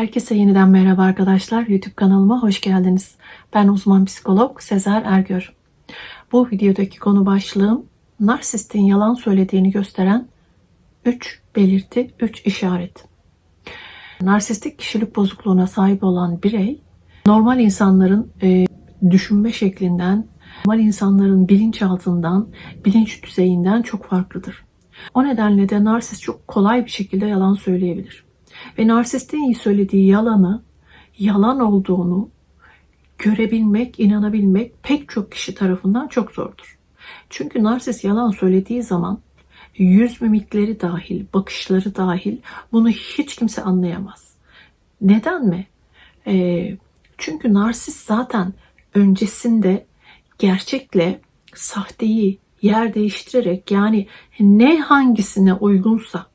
Herkese yeniden merhaba arkadaşlar. YouTube kanalıma hoş geldiniz. Ben uzman psikolog Sezer Ergör. Bu videodaki konu başlığım narsistin yalan söylediğini gösteren 3 belirti, 3 işaret. Narsistik kişilik bozukluğuna sahip olan birey normal insanların e, düşünme şeklinden, normal insanların bilinçaltından, bilinç düzeyinden çok farklıdır. O nedenle de narsist çok kolay bir şekilde yalan söyleyebilir. Ve narsistin söylediği yalanı, yalan olduğunu görebilmek, inanabilmek pek çok kişi tarafından çok zordur. Çünkü narsist yalan söylediği zaman yüz mimikleri dahil, bakışları dahil bunu hiç kimse anlayamaz. Neden mi? Ee, çünkü narsist zaten öncesinde gerçekle sahteyi yer değiştirerek yani ne hangisine uygunsa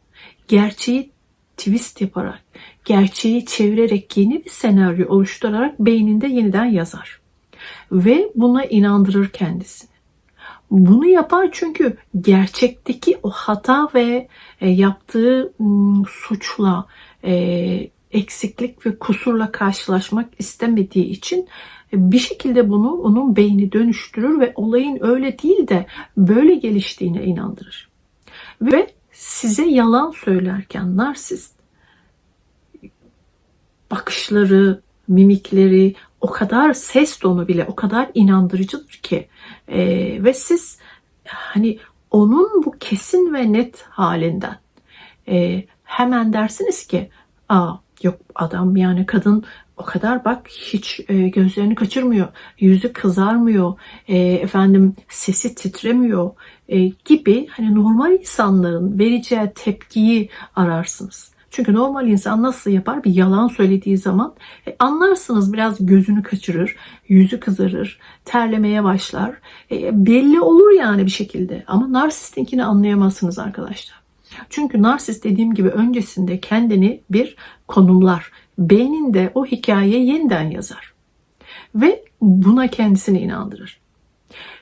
gerçeği twist yaparak, gerçeği çevirerek yeni bir senaryo oluşturarak beyninde yeniden yazar. Ve buna inandırır kendisini. Bunu yapar çünkü gerçekteki o hata ve e, yaptığı suçla, e, eksiklik ve kusurla karşılaşmak istemediği için e, bir şekilde bunu onun beyni dönüştürür ve olayın öyle değil de böyle geliştiğine inandırır. Ve size yalan söylerken narsist bakışları, mimikleri, o kadar ses tonu bile o kadar inandırıcıdır ki e, ve siz hani onun bu kesin ve net halinden e, hemen dersiniz ki aa yok adam yani kadın o kadar bak hiç e, gözlerini kaçırmıyor, yüzü kızarmıyor, e, efendim sesi titremiyor e, gibi hani normal insanların vereceği tepkiyi ararsınız. Çünkü normal insan nasıl yapar? Bir yalan söylediği zaman e, anlarsınız biraz gözünü kaçırır, yüzü kızarır, terlemeye başlar. E, belli olur yani bir şekilde. Ama narsistinkini anlayamazsınız arkadaşlar. Çünkü narsist dediğim gibi öncesinde kendini bir konumlar. Beyninde o hikayeyi yeniden yazar. Ve buna kendisini inandırır.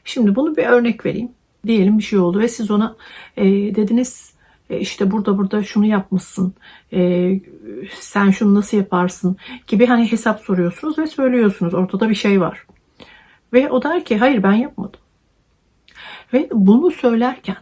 Şimdi bunu bir örnek vereyim. Diyelim bir şey oldu ve siz ona e, dediniz e, işte burada burada şunu yapmışsın, e, sen şunu nasıl yaparsın gibi hani hesap soruyorsunuz ve söylüyorsunuz. Ortada bir şey var. Ve o der ki hayır ben yapmadım. Ve bunu söylerken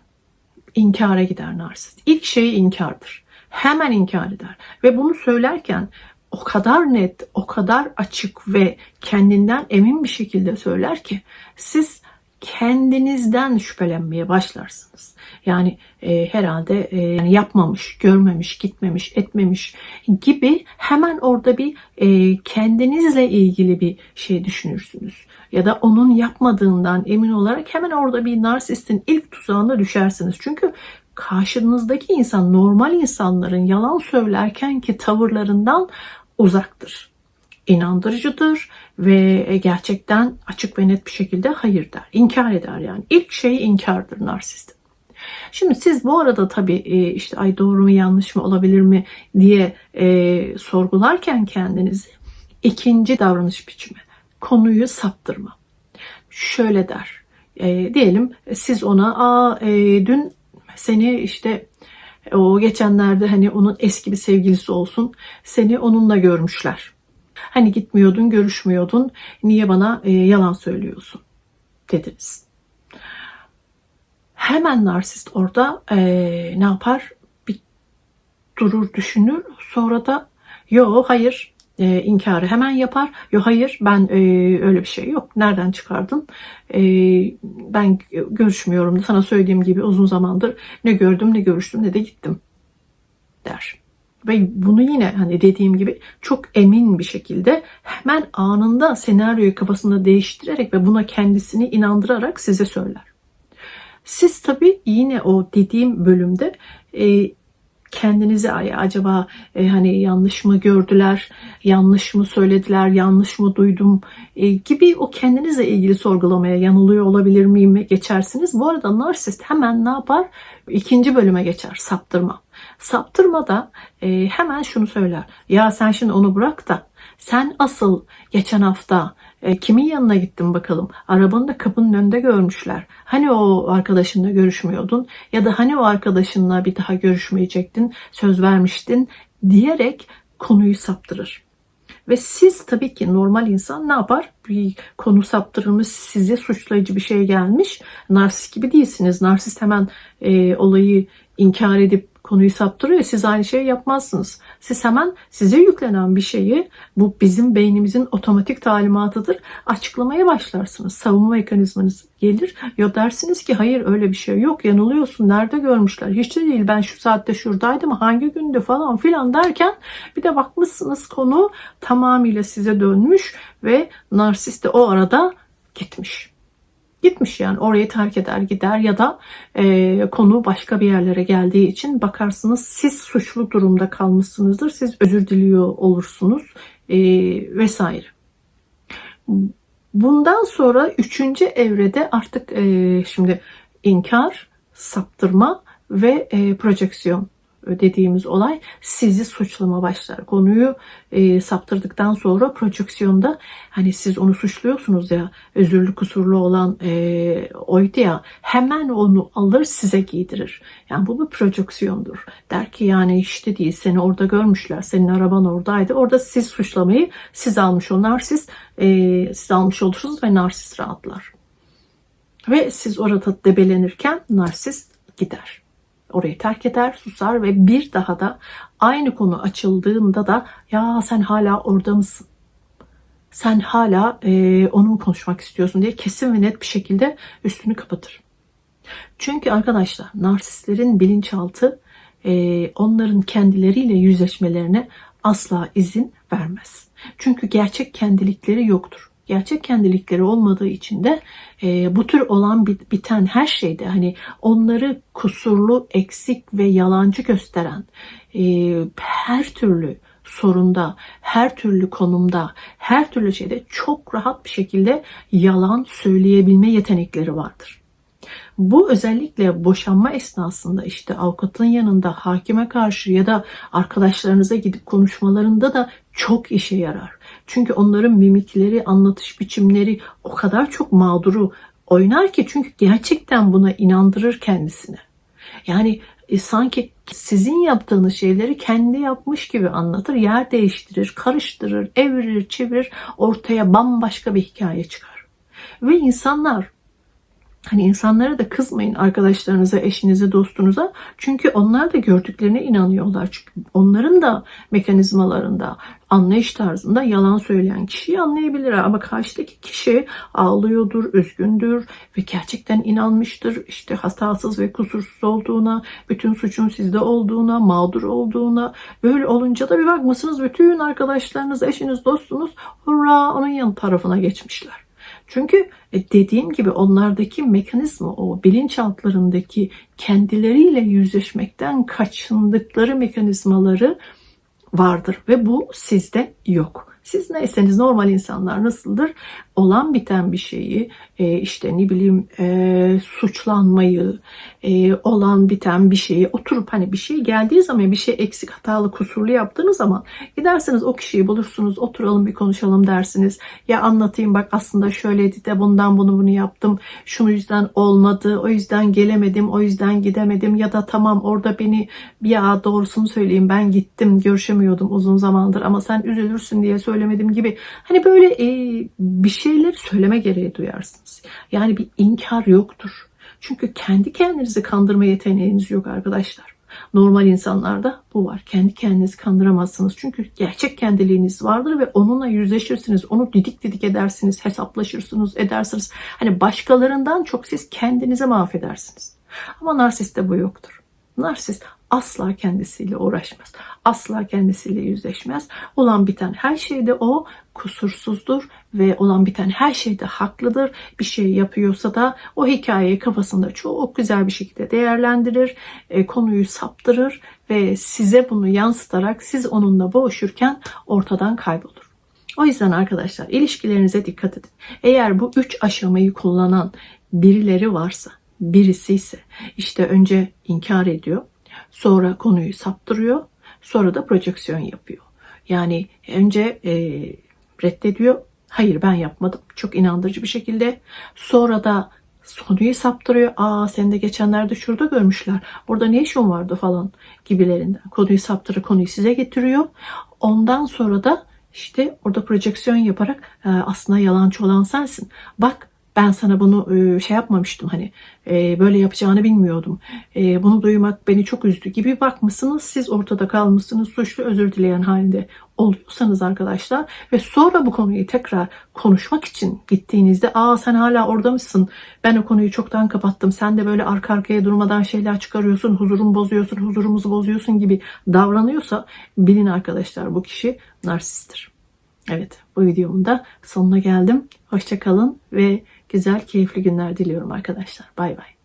inkara gider narsist. İlk şey inkardır. Hemen inkar eder. Ve bunu söylerken o kadar net, o kadar açık ve kendinden emin bir şekilde söyler ki siz kendinizden şüphelenmeye başlarsınız. Yani e, herhalde e, yani yapmamış, görmemiş, gitmemiş, etmemiş gibi hemen orada bir e, kendinizle ilgili bir şey düşünürsünüz. Ya da onun yapmadığından emin olarak hemen orada bir narsistin ilk tuzağına düşersiniz. Çünkü karşınızdaki insan normal insanların yalan söylerken ki tavırlarından uzaktır inandırıcıdır ve gerçekten açık ve net bir şekilde hayır der. İnkar eder yani. İlk şey inkardır narsist. Şimdi siz bu arada tabii e, işte ay doğru mu yanlış mı olabilir mi diye e, sorgularken kendinizi ikinci davranış biçimi konuyu saptırma. Şöyle der. E, diyelim siz ona aa e, dün seni işte o geçenlerde hani onun eski bir sevgilisi olsun seni onunla görmüşler Hani gitmiyordun, görüşmüyordun. Niye bana e, yalan söylüyorsun? dediniz. Hemen narsist orada e, ne yapar? Bir durur, düşünür. Sonra da yo hayır e, inkarı hemen yapar. Yo hayır ben e, öyle bir şey yok. Nereden çıkardın? E, ben görüşmüyorum. Sana söylediğim gibi uzun zamandır ne gördüm ne görüştüm ne de gittim der. Ve bunu yine hani dediğim gibi çok emin bir şekilde hemen anında senaryoyu kafasında değiştirerek ve buna kendisini inandırarak size söyler. Siz tabii yine o dediğim bölümde e, kendinize acaba e, hani yanlış mı gördüler, yanlış mı söylediler, yanlış mı duydum e, gibi o kendinizle ilgili sorgulamaya yanılıyor olabilir miyim geçersiniz. Bu arada narsist hemen ne yapar? İkinci bölüme geçer saptırma. Saptırma da e, hemen şunu söyler. Ya sen şimdi onu bırak da sen asıl geçen hafta e, kimin yanına gittin bakalım? Arabanı da kapının önünde görmüşler. Hani o arkadaşınla görüşmüyordun ya da hani o arkadaşınla bir daha görüşmeyecektin, söz vermiştin diyerek konuyu saptırır. Ve siz tabii ki normal insan ne yapar? Bir konu saptırılmış, size suçlayıcı bir şey gelmiş. Narsist gibi değilsiniz. Narsist hemen e, olayı inkar edip konuyu saptırıyor. Siz aynı şeyi yapmazsınız. Siz hemen size yüklenen bir şeyi bu bizim beynimizin otomatik talimatıdır. Açıklamaya başlarsınız. Savunma mekanizmanız gelir. Ya dersiniz ki hayır öyle bir şey yok. Yanılıyorsun. Nerede görmüşler? Hiç de değil. Ben şu saatte şuradaydım. Hangi günde falan filan derken bir de bakmışsınız konu tamamıyla size dönmüş ve narsist de o arada gitmiş gitmiş yani orayı terk eder gider ya da e, konu başka bir yerlere geldiği için bakarsınız siz suçlu durumda kalmışsınızdır siz özür diliyor olursunuz e, vesaire. Bundan sonra üçüncü evrede artık e, şimdi inkar, saptırma ve e, projeksiyon dediğimiz olay sizi suçlama başlar. Konuyu e, saptırdıktan sonra projeksiyonda hani siz onu suçluyorsunuz ya özürlü kusurlu olan e, oydu ya hemen onu alır size giydirir. Yani bu bir projeksiyondur. Der ki yani işte değil seni orada görmüşler senin araban oradaydı. Orada siz suçlamayı siz almış onlar siz e, siz almış olursunuz ve narsist rahatlar. Ve siz orada debelenirken narsist gider orayı terk eder, susar ve bir daha da aynı konu açıldığında da ya sen hala orada mısın? Sen hala e, onu mu konuşmak istiyorsun diye kesin ve net bir şekilde üstünü kapatır. Çünkü arkadaşlar narsistlerin bilinçaltı e, onların kendileriyle yüzleşmelerine asla izin vermez. Çünkü gerçek kendilikleri yoktur gerçek kendilikleri olmadığı için de e, bu tür olan biten her şeyde hani onları kusurlu, eksik ve yalancı gösteren e, her türlü sorunda, her türlü konumda, her türlü şeyde çok rahat bir şekilde yalan söyleyebilme yetenekleri vardır. Bu özellikle boşanma esnasında işte avukatın yanında hakime karşı ya da arkadaşlarınıza gidip konuşmalarında da çok işe yarar. Çünkü onların mimikleri, anlatış biçimleri o kadar çok mağduru oynar ki çünkü gerçekten buna inandırır kendisine. Yani e, sanki sizin yaptığınız şeyleri kendi yapmış gibi anlatır, yer değiştirir, karıştırır, evirir, çevirir, ortaya bambaşka bir hikaye çıkar. Ve insanlar Hani insanlara da kızmayın arkadaşlarınıza, eşinize, dostunuza. Çünkü onlar da gördüklerine inanıyorlar. Çünkü onların da mekanizmalarında, anlayış tarzında yalan söyleyen kişiyi anlayabilir. Ama karşıdaki kişi ağlıyordur, üzgündür ve gerçekten inanmıştır. İşte hatasız ve kusursuz olduğuna, bütün suçun sizde olduğuna, mağdur olduğuna. Böyle olunca da bir bakmışsınız bütün arkadaşlarınız, eşiniz, dostunuz hurra onun yan tarafına geçmişler. Çünkü e, dediğim gibi onlardaki mekanizma o bilinçaltlarındaki kendileriyle yüzleşmekten kaçındıkları mekanizmaları vardır ve bu sizde yok. Siz neyseniz normal insanlar nasıldır? Olan biten bir şeyi e, işte ne bileyim e, suçlanmayı e, olan biten bir şeyi oturup hani bir şey geldiği zaman bir şey eksik hatalı kusurlu yaptığınız zaman gidersiniz o kişiyi bulursunuz oturalım bir konuşalım dersiniz. Ya anlatayım bak aslında şöyleydi de bundan bunu bunu yaptım. Şunu yüzden olmadı o yüzden gelemedim o yüzden gidemedim ya da tamam orada beni ya doğrusunu söyleyeyim ben gittim görüşemiyordum uzun zamandır ama sen üzülürsün diye söylemedim gibi. Hani böyle e, bir şeyleri söyleme gereği duyarsınız. Yani bir inkar yoktur. Çünkü kendi kendinizi kandırma yeteneğiniz yok arkadaşlar. Normal insanlarda bu var. Kendi kendinizi kandıramazsınız. Çünkü gerçek kendiliğiniz vardır ve onunla yüzleşirsiniz. Onu didik didik edersiniz, hesaplaşırsınız, edersiniz. Hani başkalarından çok siz kendinize mahvedersiniz. Ama narsiste bu yoktur. Narsist asla kendisiyle uğraşmaz. Asla kendisiyle yüzleşmez. Olan biten her şeyde o kusursuzdur ve olan biten her şeyde haklıdır. Bir şey yapıyorsa da o hikayeyi kafasında çok güzel bir şekilde değerlendirir, e, konuyu saptırır ve size bunu yansıtarak siz onunla boğuşurken ortadan kaybolur. O yüzden arkadaşlar ilişkilerinize dikkat edin. Eğer bu üç aşamayı kullanan birileri varsa, birisi ise işte önce inkar ediyor, Sonra konuyu saptırıyor. Sonra da projeksiyon yapıyor. Yani önce e, reddediyor. Hayır ben yapmadım. Çok inandırıcı bir şekilde. Sonra da konuyu saptırıyor. Aa seni de geçenlerde şurada görmüşler. Orada ne işin vardı falan gibilerinden. Konuyu saptırır konuyu size getiriyor. Ondan sonra da işte orada projeksiyon yaparak e, aslında yalancı olan sensin. Bak ben sana bunu e, şey yapmamıştım hani e, böyle yapacağını bilmiyordum. E, bunu duymak beni çok üzdü gibi bakmışsınız. Siz ortada kalmışsınız suçlu özür dileyen halinde oluyorsanız arkadaşlar ve sonra bu konuyu tekrar konuşmak için gittiğinizde aa sen hala orada mısın? Ben o konuyu çoktan kapattım. Sen de böyle arka arkaya durmadan şeyler çıkarıyorsun. Huzurumu bozuyorsun, huzurumuzu bozuyorsun gibi davranıyorsa bilin arkadaşlar bu kişi narsisttir. Evet bu videomun da sonuna geldim. Hoşçakalın ve güzel keyifli günler diliyorum arkadaşlar. Bay bay.